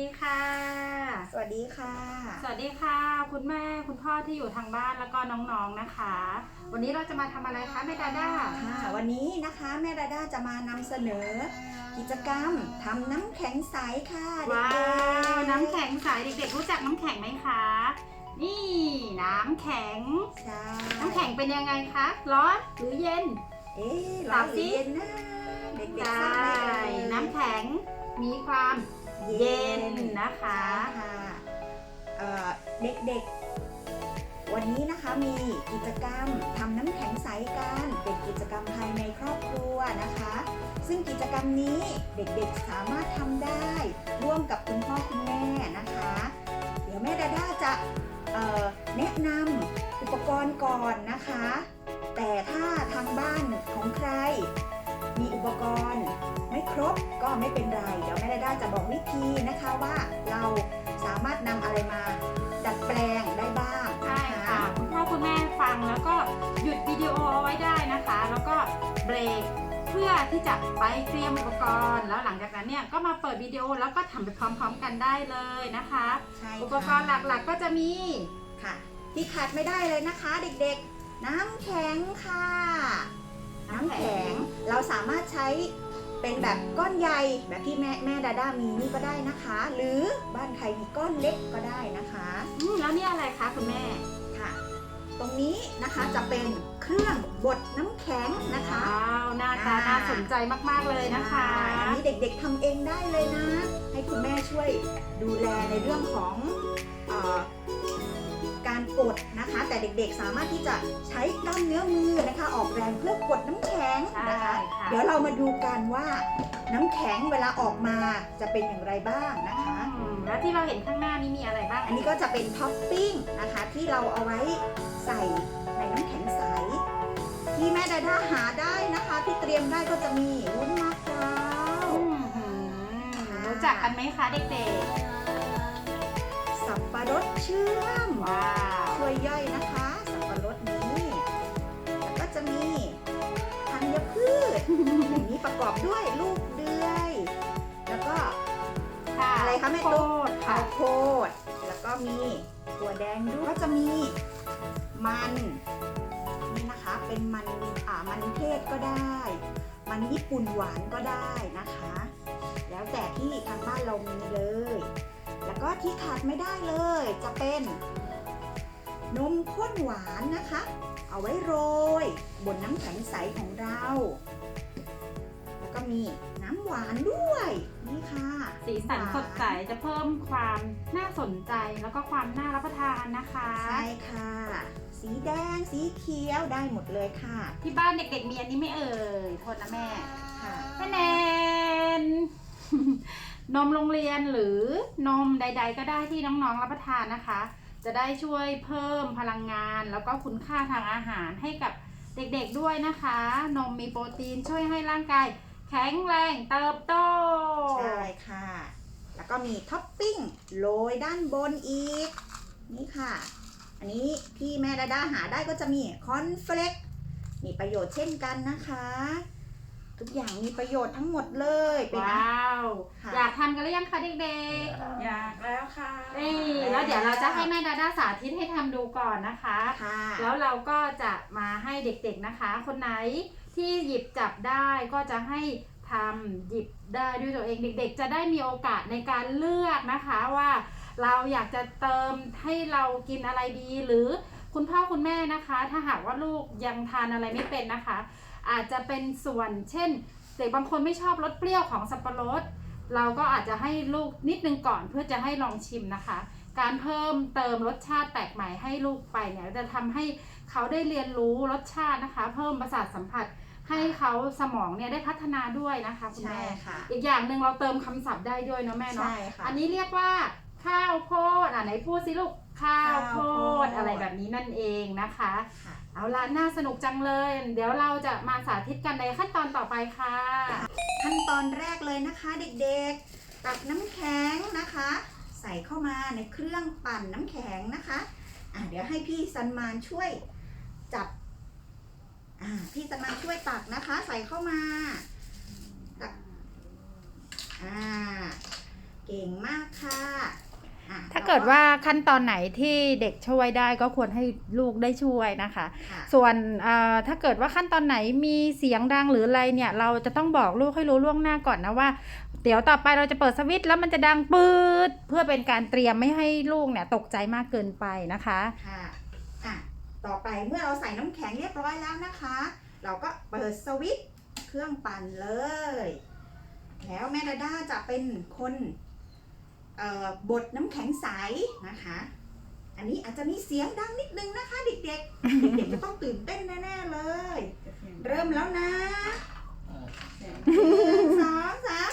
ดีค่ะ สวัสดีค่ะ สวัสดีค่ะ คุณแม่คุณพ่อที่อยู่ทางบ้านแล้วก็น้องๆนะคะ วันนี้เราจะมาทำอะไรคะแม่ดาด้าค่ะ วันนี้นะคะแม่ดาด้าจะมานำเสนอ กิจกรรมทำน้ำแข็งใสค่ะเด็ว้ากวๆน้ำแข็งใสเด็กๆรู้จักน้ำแข็งไหมคะ นี่น้ำแข็ง ใช่น้ำแข็งเป็นยังไงคะ ร้อนหรือเย็น เอ๊ะร้อนหรือเย็นนะเด็กๆทราบไหมเอ่ย น้ำแข็งมีความ เย็นนะคะค่ะเเด็กๆ วันนี้นะคะมีกิจกรรมทำน้ำแข็งใสกันเป็นกิจกรรมภายในครอบครัวนะคะ ซึ่งกิจกรรมนี้เด็กๆสามารถทำได้ ร่วมกับคุณพ่อคุณแม่นะคะ เดี๋ยวแม่ดาด้าจะแนะนำอุปกรณ์ก่อนนะคะ จะบอกวิธีนะคะว่าเราสามารถนำอะไรมาดัดแปลงได้บ้างใช่นะค่ะ คะคุณพ่อคุณแม่ฟังแล้วก็หยุดวิดีโอเอาไว้ได้นะคะ แล้วก็เบรกเพื่อที่จะไปเตรียมอุปกรณ์ แล้วหลังจากนั้นเนี่ยก็มาเปิดวิดีโอแล้วก็ทำไปพร้อมๆกันได้เลยนะคะ ใช่อุปค่ะกรณ์หลักๆก็จะมี ค่ะที่ขาดไม่ได้เลยนะคะเด็กๆ น้ำแข็งค่ะ น้ำแข็งเราสามารถใช้ เป็นแบบก้อนใหญ่แบบที่แม่แม่ดาด้ามีนี่ก็ได้นะคะ หรือบ้านใครมีก้อนเล็กก็ได้นะคะอืมแล้วนี่อะไรคะคุณแม่ค่ะ ตรงนี้นะคะจะเป็นเครื่องบดน้ำแข็งนะคะ ว้าวหน้าตาอ่า น่าสนใจมากๆเลยนะคะใช่อันนี้เด็กๆทำเองได้เลยนะ ให้คุณแม่ช่วยดูแลในเรื่องของเออ การกดนะคะ แต่เด็กๆสามารถที่จะใช้กล้ามเนื้อมือนะคะ ออกแรงเพื่อกดน้ำแข็งใช่นะคะค่ะเดี๋ยวเรามาดูกันว่าน้ำแข็งเวลาออกมาจะเป็นอย่างไรบ้างนะคะอืมแล้วที่เราเห็นข้างหน้านี้มีอะไรบ้าง อันนี้ก็จะเป็นท็อปปิ้งนะคะ ที่เราเอาไว้ใส่ในน้ำแข็งใส ที่แม่ดาด้าหาได้นะคะ ที่เตรียมได้ก็จะมีวุ้นมะพร้าวอืมหืมรู้จักกันไหมคะเด็กสับปะรดเชื่อมๆว้าว ช่วยย่อยนะคะ สับปะรดนี้แล้วก็จะมีธัญพืชอย่างนี้ประกอบด้วยลูกเดือย แล้วก็ค่ะอะไรคะแม่ตุ๊กโคตรค่ะข้าวโพดแล้วก็มีถั่วแดงด้วยก็จะมีมันนี่นะคะเป็นมันอ่ามันเทศก็ได้ มันญี่ปุ่นหวานก็ได้นะคะ แล้วแต่ที่ทางบ้านเรามีเลย แล้วก็ที่ขาดไม่ได้เลยจะเป็น นมข้นหวานนะคะ เอาไว้โรย บนน้ำแข็งใสของเรา แล้วก็มีน้ำหวานด้วย นี่ค่ะ สีสันสดใสจะเพิ่มความน่าสนใจแล้วก็ความน่ารับประทานนะคะ ใช่ค่ะ สีแดงสีเขียวได้หมดเลยค่ะ ที่บ้านเด็กๆมีอันนี้ไหม่เอ่ยโทษนะแม่ค่ะแม่แนนนมโรงเรียนหรือนมใด ๆ ก็ได้ที่น้องๆรับประทานนะคะ จะได้ช่วยเพิ่มพลังงาน แล้วก็คุณค่าทางอาหารให้กับเด็กๆด้วยนะคะ นมมีโปรตีนช่วยให้ร่างกายแข็งแรงเติบโต ใช่ค่ะ แล้วก็มีท็อปปิ้งโรยด้านบนอีก นี่ค่ะ อันนี้ที่แม่ดาดาหาได้ก็จะมีคอนเฟลกมีประโยชน์เช่นกันนะคะ ทุกอย่างมีประโยชน์ทั้งหมดเลยเป็นอาว้าวค่ะอยาก ทานกันหรือยังคะเด็กๆอยากแล้วค่ะนี่แล้วเดี๋ยวเราจะให้แม่ดาด้าสาธิตให้ทำดูก่อนนะคะ ค่ะแล้วเราก็จะมาให้เด็กๆนะคะ คนไหนที่หยิบจับได้ก็จะให้ทำหยิบได้ด้วยตัวเองเด็ก ๆ จะได้มีโอกาสในการเลือกนะคะว่า เราอยากจะเติมให้เรากินอะไรดี หรือคุณพ่อคุณแม่นะคะ ถ้าหากว่าลูกยังทานอะไรไม่เป็นนะคะ อาจจะเป็นส่วนเช่น เด็กบางคนไม่ชอบรสเปรี้ยวของสับปะรด เราก็อาจจะให้ลูกนิดนึงก่อนเพื่อจะให้ลองชิมนะคะ การเพิ่มเติมรสชาติแปลกใหม่ให้ลูกไปเนี่ยจะทำให้เขาได้เรียนรู้รสชาตินะคะ เพิ่มประสาทสัมผัสให้เขาสมองเนี่ยได้พัฒนาด้วยนะคะคุณใช่แม่ค่ะอีกอย่างหนึ่งเราเติมคำศัพท์ได้ด้วยเนาะแม่เนาะใช่ค่ะอันนี้เรียกว่าข้าวโพดอะไหนพูดสิลูกข้าวโพข้าวโพดดอะไรแบบนี้นั่นเองนะคะค่ะเอาละน่าสนุกจังเลย เดี๋ยวเราจะมาสาธิตกันในขั้นตอนต่อไปค่ะ ขั้นตอนแรกเลยนะคะเด็กๆ ตักน้ำแข็งนะคะ ใส่เข้ามาในเครื่องปั่นน้ำแข็งนะคะอะเดี๋ยวให้พี่ซันมานช่วยจับอ่าพี่ซันมานช่วยตักนะคะ ใส่เข้ามาตักอ่าเก่งมากค่ะ เกิดว่าขั้นตอนไหนที่เด็กช่วยได้ก็ควรให้ลูกได้ช่วยนะคะ ค่ะส่วนเอ่อถ้าเกิดว่าขั้นตอนไหนมีเสียงดังหรืออะไรเนี่ยเราจะต้องบอกลูกให้รู้ล่วงหน้าก่อนนะว่า เดี๋ยวต่อไปเราจะเปิดสวิตช์แล้วมันจะดังปืดเพื่อเป็นการเตรียมไม่ให้ลูกเนี่ยตกใจมากเกินไปนะคะ ค่ะอะ ต่อไปเมื่อเราใส่น้ำแข็งเรียบร้อยแล้วนะคะ เราก็เปิดสวิตช์เครื่องปั่นเลย แล้วแม่ดาด้าจะเป็นคนเอ่อ บดน้ำแข็งใสนะคะ อันนี้อาจจะมีเสียงดังนิดนึงนะคะ เด็กๆ เด็กๆจะต้องตื่นเต้นแน่ๆเลย เริ่มแล้วนะหนึ่งสองสาม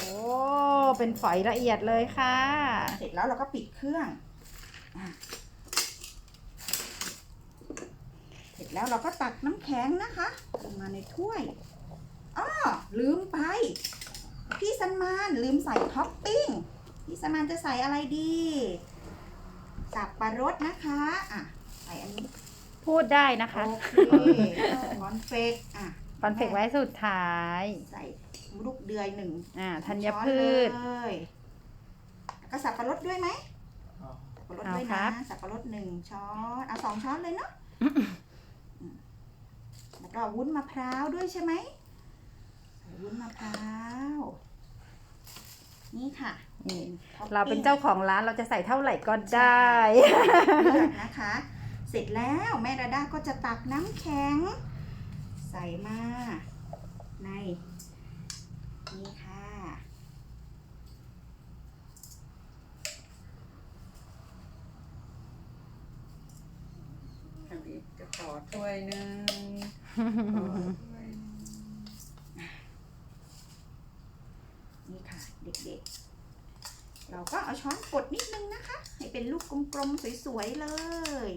โอ้เป็นฝอยละเอียดเลยค่ะ เสร็จแล้วเราก็ปิดเครื่องอะเสร็จแล้วเราก็ตักน้ำแข็งนะคะลงมาในถ้วยอ้อ ลืมไป พี่สันมานลืมใส่ท็อปปิ้ง พี่สันมานจะใส่อะไรดีสับปะรดนะคะอะใส่อันนี้พูดได้นะคะโอเคคอนเฟกอะคอนเฟกไว้สุดท้าย ใส่ลูกเดือยหนึ่งอ่าธัญช้อนพืชเลยแล้วก็สับปะรดด้วยไหมสับปะรดเอาด้วยครันะบสับปะรดหนึ่งช้อนเอาสองช้อนเลยเนาะอืมแล้วก็วุ้นมะพร้าวด้วยใช่ไหมใส่ วุ้นมะพร้าวนี่ค่ะนี่ท็อปปิ้งเราเป็นเจ้าของร้านเราจะใส่เท่าไหร่ก็ได้ เลือกนะคะ เสร็จแล้วแม่ดาด้าก็จะตักน้ำแข็ง ใส่มาในนี่ค่ะ อันนี้จะขอถ้วยหนึ่ง นี่ค่ะ เด็กๆ เราก็เอาช้อนกดนิดนึงนะคะ ให้ เป็นลูกกลมๆสวยๆเลย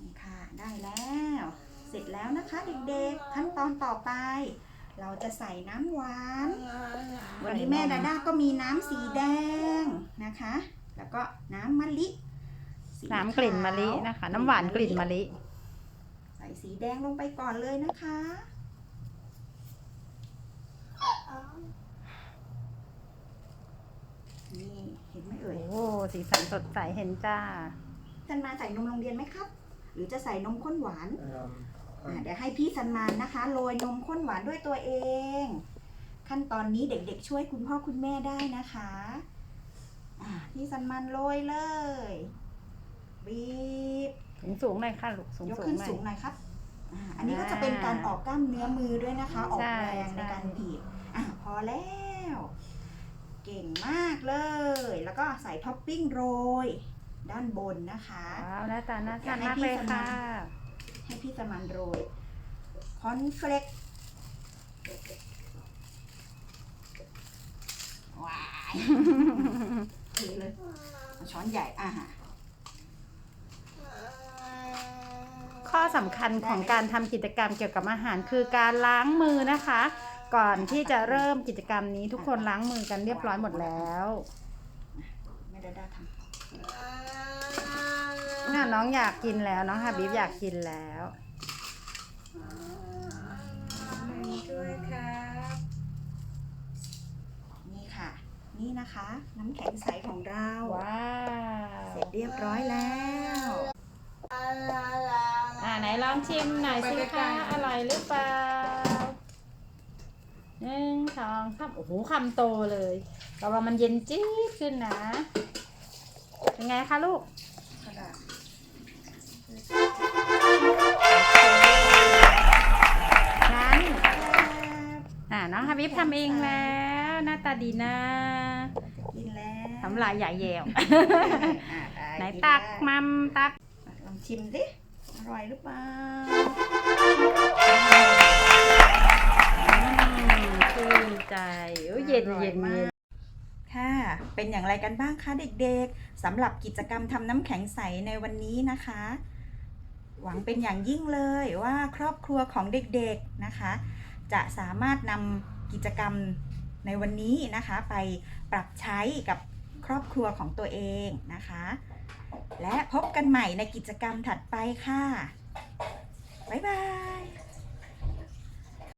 นี่ค่ะได้แล้ว เสร็จแล้วนะคะเด็กๆขั้นตอนต่อไป เราจะใส่น้ำหวาน วันนี้แม่ดาด้าก็มีน้ำสีแดงนะคะ แล้วก็น้ำมะลิสีน้ำกลิ่นมะลินะคะ น้ำหวานกลิ่นมะลิ ใส่สีแดงลงไปก่อนเลยนะคะนี่เห็นไหมเอ่ยโอ้ สีสันสดใสเห็นจ้าท่านมาใส่นมโรงเรียนไหมครับ หรือจะใส่นมข้นหวาน อ่าเดี๋ยวให้พี่สันมานนะคะ โรยนมข้นหวานด้วยตัวเอง ขั้นตอนนี้เด็กๆ ช่วยคุณพ่อคุณแม่ได้นะคะอ่าพี่สันมานโรยเลยบีบสูงสูงๆหน่อยค่ะลูกสูงยกสูขึ้งนหน่อสูงยหน่อยครับอ่าอันนี้ก็จะเป็นการออกกล้ามเนื้อมือด้วยนะคะ ออกใช่แรงในใช่การบีบอะพอแล้ว เก่งมากเลย แล้วก็ใส่ท็อปปิ้งโรย ด้านบนนะคะว้าวหน้าตาน่าทานอยากให้มากเลยพี่สมาค่ะ ให้พี่สมานโรยคอนเฟลกว้ายเทเลยเอาช้อนใหญ่อะฮะข้อสำคัญของการทำกิจกรรมเกี่ยวกับอาหารคือการล้างมือนะคะ ก่อนที่จะเริ่มกิจกรรมนี้ทุกคนล้างมือกันเรียบร้อยหมดแล้วไม่ได้ได้ทำน่ะน้องอยากกินแล้วน้องฮาบิบอยากกินแล้วช่วยครับนี่ค่ะ นี่นะคะ น้ำแข็งใสของเราว้าวเสร็จเรียบร้อยแล้วอ่าไหนลองชิมหน่อยสิคะอร่อยหรือเปล่า หนึ่งสองสามโอ้โหคำโตเลยระวังมันเย็นจี๊ดขึ้นนะ เป็นไงคะลูกกระดาษงั้นอ่าน้องฮาบิบทำเองแล้วหน้าตาดีนะกินแล้วทำลายใหญ่าแยวอะด้ไหนกิตักได้มัมตัก ลองชิมสิอร่อยหรือเปล่าอืม ชื่นใจโอ้ยเย็นอร่อเย็นมาเย็กนค่ะ เป็นอย่างไรกันบ้างคะเด็กๆสำหรับกิจกรรมทำน้ำแข็งใสในวันนี้นะคะ หวังเป็นอย่างยิ่งเลยว่าครอบครัวของเด็กๆนะคะ จะสามารถนำกิจกรรมในวันนี้นะคะ ไปปรับใช้กับครอบครัวของตัวเองนะคะ และพบกันใหม่ในกิจกรรมถัดไปค่ะ บ๊ายบาย